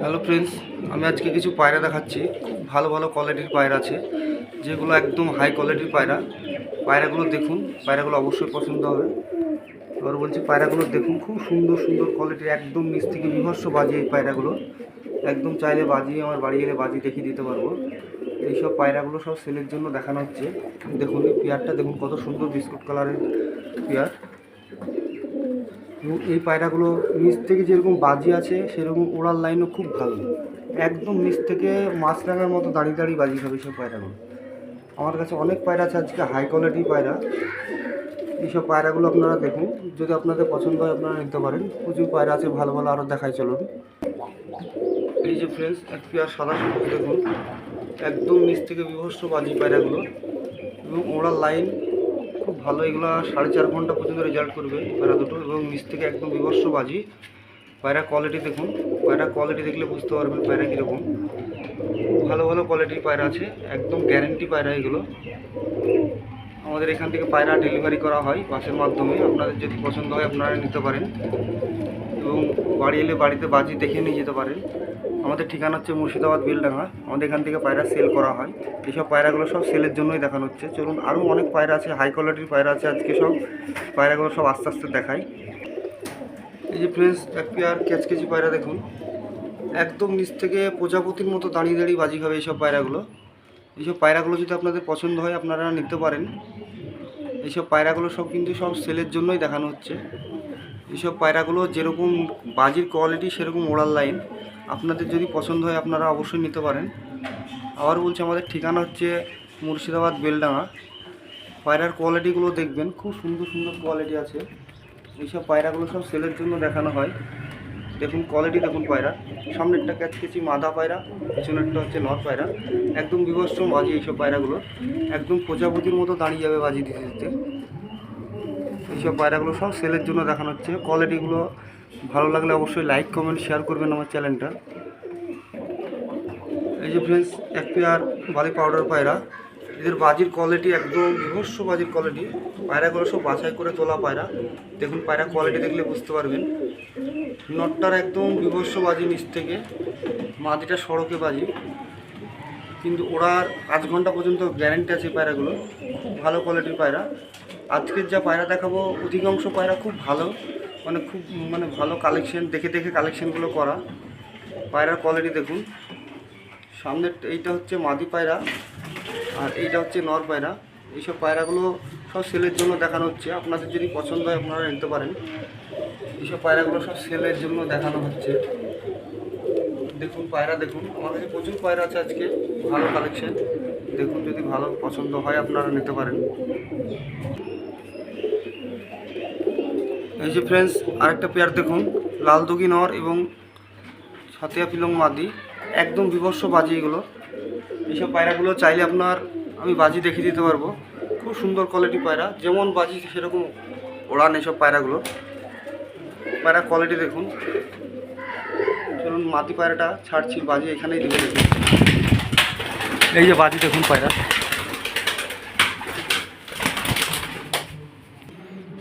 Hello friends আমি আজকে কিছু পায়রা দেখাচ্ছি। খুব ভালো ভালো কোয়ালিটির পায়রা আছে, যেগুলো একদম হাই কোয়ালিটির পায়রা। পায়রাগুলো দেখুন, পায়রাগুলো অবশ্যই পছন্দ হবে। এবার বলছি পায়রাগুলো দেখুন, খুব সুন্দর সুন্দর কোয়ালিটির একদম নিচ থেকে বিভৎস বাজি এই পায়রাগুলো। একদম চাইলে বাজিয়ে আমার বাড়ি এলে বাজি দেখিয়ে দিতে পারব। এইসব পায়রাগুলো সব সেলের জন্য দেখানো হচ্ছে। দেখুন এই পেয়ারটা, দেখুন কত সুন্দর বিস্কুট কালারের পেয়ার। এবং এই পায়রাগুলো নিচ থেকে যেরকম বাজি আছে, সেরকম ওড়ার লাইনও খুব ভালো। একদম নিচ থেকে মাছরাঙার মতো দাঁড়িয়ে দাঁড়িয়ে বাজি খাবে সব পায়রাগুলো। আমার কাছে অনেক পায়রা আছে আজকে হাই কোয়ালিটির পায়রা। এইসব পায়রাগুলো আপনারা দেখুন। যদি আপনাদের পছন্দ হয়, আপনারা নিতে পারেন। প্রচুর পায়রা আছে, ভালো ভালো আরও দেখাই চলুন। এই যে ফ্রেন্ডস এক পেয়ার সাদা দেখুন। একদম নিচ থেকে বিভৎস বাজি পায়রাগুলো। এবং ওড়ার লাইন ভালো, এগুলো সাড়ে চার ঘণ্টা পর্যন্ত রেজাল্ট করবে, পায়রা দুটো এবং নিচ থেকে একদম বিবর্ষ বাজি পায়রা কোয়ালিটি দেখুন, পায়রা কোয়ালিটি দেখলে বুঝতে পারবেন পায়রা কীরকম। ভালো ভালো কোয়ালিটির পায়রা আছে, একদম গ্যারেন্টি পায়রা এগুলো। আমাদের এখান থেকে পায়রা ডেলিভারি করা হয় বাসের মাধ্যমে, আপনাদের যদি পছন্দ হয় আপনারা নিতে পারেন। এবং বাড়ি এলে বাড়িতে বাজি দেখে নিয়ে যেতে পারেন। আমাদের ঠিকানা হচ্ছে মুর্শিদাবাদ বেলডাঙ্গা। আমাদের এখান থেকে পায়রা সেল করা হয়। এইসব পায়রাগুলো সব সেলের জন্যই দেখানো হচ্ছে। চলুন আরও অনেক পায়রা আছে হাই কোয়ালিটির পায়রা আছে আজকে সব। পায়রাগুলো সব আস্তে আস্তে দেখাই। এই যে ফ্রেন্ডস এক পেয়ার ক্যাচ কেজি পায়রা দেখুন। একদম নিচ থেকে প্রজাপতির মতো দাঁড়িয়ে দাঁড়িয়ে বাজি খাবে এইসব পায়রাগুলো। এইসব পায়রাগুলো যদি আপনাদের পছন্দ হয়, আপনারা নিতে পারেন। এইসব পায়রাগুলো সব কিন্তু সব সেলের জন্যই দেখানো হচ্ছে। এইসব পায়রাগুলো যেরকম বাজির কোয়ালিটি সেরকম ওড়ার লাইন আপনাদের যদি পছন্দ হয়, আপনারা অবশ্যই নিতে পারেন। আবার বলছি, আমাদের ঠিকানা হচ্ছে মুর্শিদাবাদ বেলডাঙা পায়রার কোয়ালিটিগুলো দেখবেন, খুব সুন্দর সুন্দর কোয়ালিটি আছে। এইসব পায়রাগুলো সব সেলের জন্য দেখানো হয়। দেখুন কোয়ালিটি দেখুন পায়রা। সামনেরটা ক্যাচকেচি মাদা পায়রা, পিছনেরটা হচ্ছে নর পায়রা। একদম বিভৎস বাজি এইসব পায়রাগুলো। একদম প্রজাপতির মতো দাঁড়িয়ে যাবে বাজি দিতে দিতে। এইসব পায়রাগুলো সব সেলের জন্য দেখানো হচ্ছে। কোয়ালিটিগুলো ভালো লাগলে অবশ্যই লাইক কমেন্ট শেয়ার করবেন আমার চ্যানেলটা। এই যে ফ্রেন্ডস এক পেয়ার বালি পাউডার পায়রা। এদের বাজির কোয়ালিটি একদম বিভৎস বাজির কোয়ালিটি পায়রাগুলো সব বাছাই করে তোলা পায়রা। দেখুন পায়রা কোয়ালিটি দেখলে বুঝতে পারবেন। নটটার একদম বিভৎস বাজি নিচ থেকে। মাদিটা সড়কে বাজি। কিন্তু ওরার পাঁচ ঘণ্টা পর্যন্ত গ্যারেন্টি আছে পায়রাগুলো। খুব ভালো কোয়ালিটির পায়রা। আজকের যা পায়রা দেখাবো, অধিকাংশ পায়রা খুব ভালো। মানে খুব মানে ভালো কালেকশন দেখে দেখে কালেকশনগুলো করা। পায়রার কোয়ালিটি দেখুন। সামনের এইটা হচ্ছে মাদি পায়রা, আর এইটা হচ্ছে নর পায়রা। এইসব পায়রাগুলো সব সেলের জন্য দেখানো হচ্ছে। আপনাদের যদি পছন্দ হয়, আপনারা নিতে পারেন। এইসব পায়রাগুলো সব সেলের জন্য দেখানো হচ্ছে। দেখুন, পায়রা দেখুন। আমার কাছে প্রচুর পায়রা আছে আজকে, ভালো কালেকশন দেখুন, যদি ভালো পছন্দ হয়, আপনারা নিতে পারেন। এই যে ফ্রেন্ডস আরেকটা পেয়ার দেখুন লাল দুগি নর এবং সাতিয়া পিলং মাদি। একদম বিভৎস বাজি এগুলো। এইসব পায়রাগুলো চাইলে আপনার, আমি বাজি দেখিয়ে দিতে পারব। খুব সুন্দর কোয়ালিটি পায়রা, যেমন বাজি সেরকম ওড়ান এইসব পায়রাগুলো। পায়রা কোয়ালিটি দেখুন। চলুন মাটি পায়রাটা ছাড়ছি বাজি এখানেই দিবে দেখুন এই যে বাজি দেখুন পায়রা।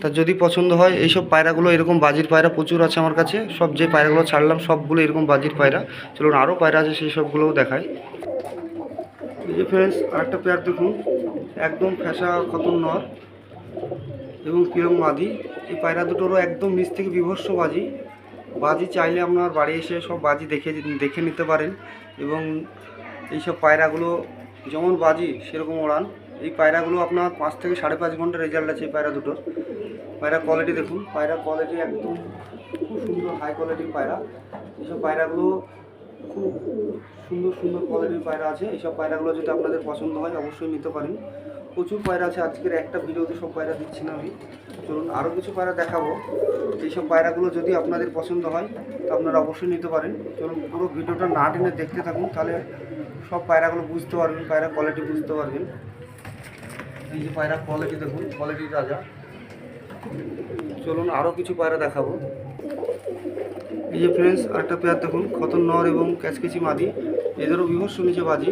তা যদি পছন্দ হয় এইসব পায়রাগুলো এরকম বাজির পায়রা প্রচুর আছে আমার কাছে। সব যে পায়রাগুলো ছাড়লাম সবগুলো এরকম বাজির পায়রা। চলুন আরও পায়রা আছে সেই সবগুলোও দেখায় এই যে ফ্রেন্ডস আরেকটা পেয়ার দেখুন। একদম ফ্যাসা খতম নর এবং কিরম মাদি এই পায়রা দুটোরও একদম নিচ থেকে বিভৎস বাজি। বাজি চাইলে আপনার বাড়ি এসে সব বাজি দেখে দেখে নিতে পারেন এবং এইসব পায়রাগুলো যেমন বাজি, সেরকম ওড়ান। এই পায়রাগুলো আপনার পাঁচ থেকে সাড়ে পাঁচ ঘণ্টা রেজাল্ট আছে এই পায়রা দুটোর। পায়রা কোয়ালিটি দেখুন, পায়রা কোয়ালিটি একদম খুব সুন্দর হাই কোয়ালিটির পায়রা। এইসব পায়রাগুলো খুব সুন্দর সুন্দর কোয়ালিটির পায়রা আছে। এইসব পায়রাগুলো যদি আপনাদের পছন্দ হয়, অবশ্যই নিতে পারেন। প্রচুর পায়রা আছে, আজকের একটা ভিডিওতে সব পায়রা দিচ্ছি না আমি। চলুন আরও কিছু পায়রা দেখাবো। এইসব পায়রাগুলো যদি আপনাদের পছন্দ হয়, তো আপনারা অবশ্যই নিতে পারেন। চলুন পুরো ভিডিওটা না টেনে দেখতে থাকুন, তাহলে সব পায়রাগুলো বুঝতে পারবেন, পায়রা কোয়ালিটি বুঝতে পারবেন। এই যে পায়রা কোয়ালিটি দেখুন কোয়ালিটি রাজা। চলুন আরও কিছু পায়রা দেখাবো। এই যে ফ্রেন্ডস আরেকটা পেয়ার দেখুন, খতন নর এবং ক্যাচকেচি মাদি। এদেরও বিভৎস নিচে বাজি,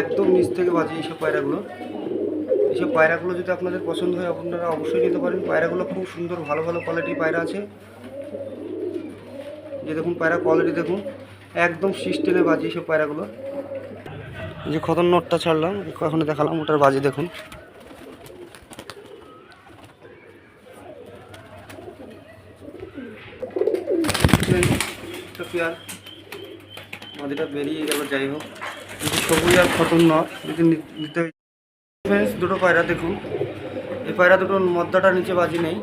একদম নিচ থেকে বাজি এইসব পায়রাগুলো। এইসব পায়রাগুলো যদি আপনাদের পছন্দ হয়, আপনারা অবশ্যই নিতে পারেন। পায়রাগুলো খুব সুন্দর, ভালো ভালো কোয়ালিটির পায়রা আছে। যে দেখুন, পায়রা কোয়ালিটি দেখুন, একদম সিস্টেমে বাজি সব পায়রাগুলো। যে খতন নোটটা ছাড়লাম এখন দেখালাম, ওটার বাজি দেখুন। মাদিটা বেরিয়ে গেল, যাই হোক। সবুজ আর খতন নট যদি নিতে ফ্রেন্ডস দুটো পায়রা দেখুন। এই পায়রা দুটো মদ্দাটা নিচে বাজি নেই,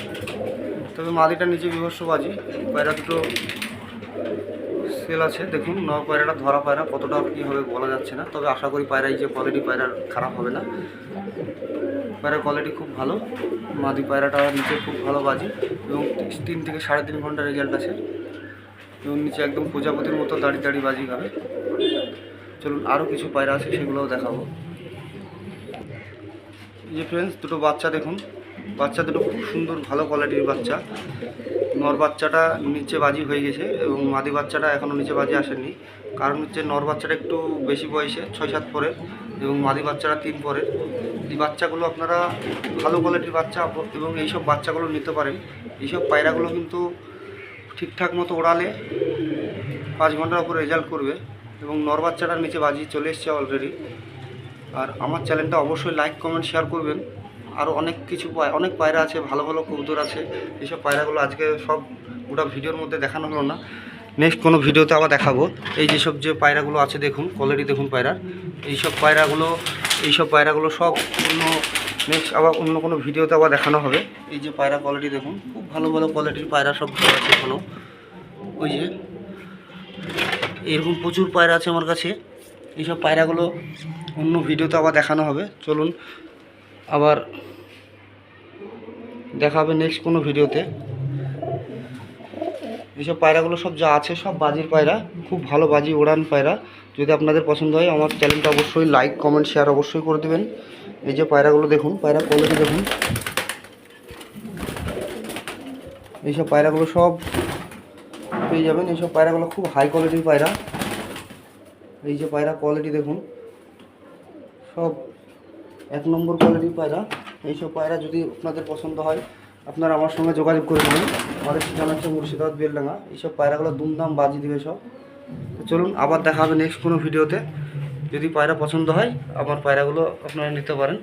তবে মাদিটা নিচে বিভস্য বাজি। পায়রা দুটো সেল আছে, দেখুন ন পায়রাটা, ধরা পায়রা, কতটা কী হবে বলা যাচ্ছে না, তবে আশা করি পায়রা এই যে কোয়ালিটি পায়রার খারাপ হবে না। পায়রার কোয়ালিটি খুব ভালো, মাদি পায়রাটা নিচে খুব ভালো বাজি, এবং তিন থেকে সাড়ে তিন ঘণ্টা রেজাল্ট আছে। এবং নিচে একদম প্রজাপতির মতো দাঁড়িয়ে দাঁড়িয়ে বাজি খাবে চলুন আরও কিছু পায়রা আছে, সেগুলোও দেখাবো। যে ফ্রেন্ডস দুটো বাচ্চা দেখুন। বাচ্চা দুটো খুব সুন্দর, ভালো কোয়ালিটির বাচ্চা। নর বাচ্চাটা নিচে বাজি হয়ে গেছে এবং মাদি বাচ্চাটা এখনও নিচে বাজি আসেনি। কারণ হচ্ছে নর বাচ্চাটা একটু বেশি বয়সে, ছয় সাত পরে এবং মাদি বাচ্চাটা তিন পরে এই বাচ্চাগুলো আপনারা ভালো কোয়ালিটির বাচ্চা এবং এইসব বাচ্চাগুলো নিতে পারেন। এইসব পায়রাগুলো কিন্তু ঠিকঠাক মতো ওড়ালে পাঁচ ঘণ্টার উপর রেজাল্ট করবে এবং নর বাচ্চাটার নিচে বাজি চলে এসছে অলরেডি আর আমার চ্যানেলটা অবশ্যই লাইক কমেন্ট শেয়ার করবেন। আরও অনেক কিছু পায় অনেক পায়রা আছে, ভালো ভালো কবুতর আছে। এইসব পায়রাগুলো আজকে সব গোটা ভিডিওর মধ্যে দেখানো হলো না। নেক্সট কোনো ভিডিওতে আবার দেখাবো। এই যেসব যে পায়রাগুলো আছে দেখুন কোয়ালিটি দেখুন পায়রার। এইসব পায়রাগুলো এইসব পায়রাগুলো সব অন্য নেক্সট আবার অন্য কোনো ভিডিওতে আবার দেখানো হবে। এই যে পায়রা কোয়ালিটি দেখুন, খুব ভালো ভালো কোয়ালিটির পায়রা সব ধরে আছে এখনও ওই যে এরকম প্রচুর পায়রা আছে আমার কাছে। এইসব পায়রাগুলো অন্য ভিডিওতে আবার দেখানো হবে। চলুন আবার দেখা হবে নেক্সট কোনো ভিডিওতে। এইসব পায়রাগুলো সব যা আছে সব বাজির পায়রা, খুব ভালো বাজি ওড়ান পায়রা। যদি আপনাদের পছন্দ হয়, আমার চ্যানেলটা অবশ্যই লাইক কমেন্ট শেয়ার অবশ্যই করে দেবেন। এই যে পায়রাগুলো দেখুন, পায়রা কোয়ালিটি দেখুন। এইসব পায়রাগুলো সব পেয়ে যাবেন। এইসব পায়রাগুলো খুব হাই কোয়ালিটির পায়রা। এই যে পায়রা কোয়ালিটি দেখুন, সব এক নম্বর কোয়ালিটির পায়রা। এইসব পায়রা যদি আপনাদের পছন্দ হয়, আপনারা আমার সঙ্গে যোগাযোগ করে নেবেন। আমাদের ঠিকানা হচ্ছে মুর্শিদাবাদ বেলডাঙ্গা। এইসব পায়রাগুলো দুমদাম বাজি দিবে সব। চলুন, আবার দেখা হবে নেক্সট কোনো ভিডিওতে যদি পায়রা পছন্দ হয়, আমার পায়রাগুলো আপনারা নিতে পারেন।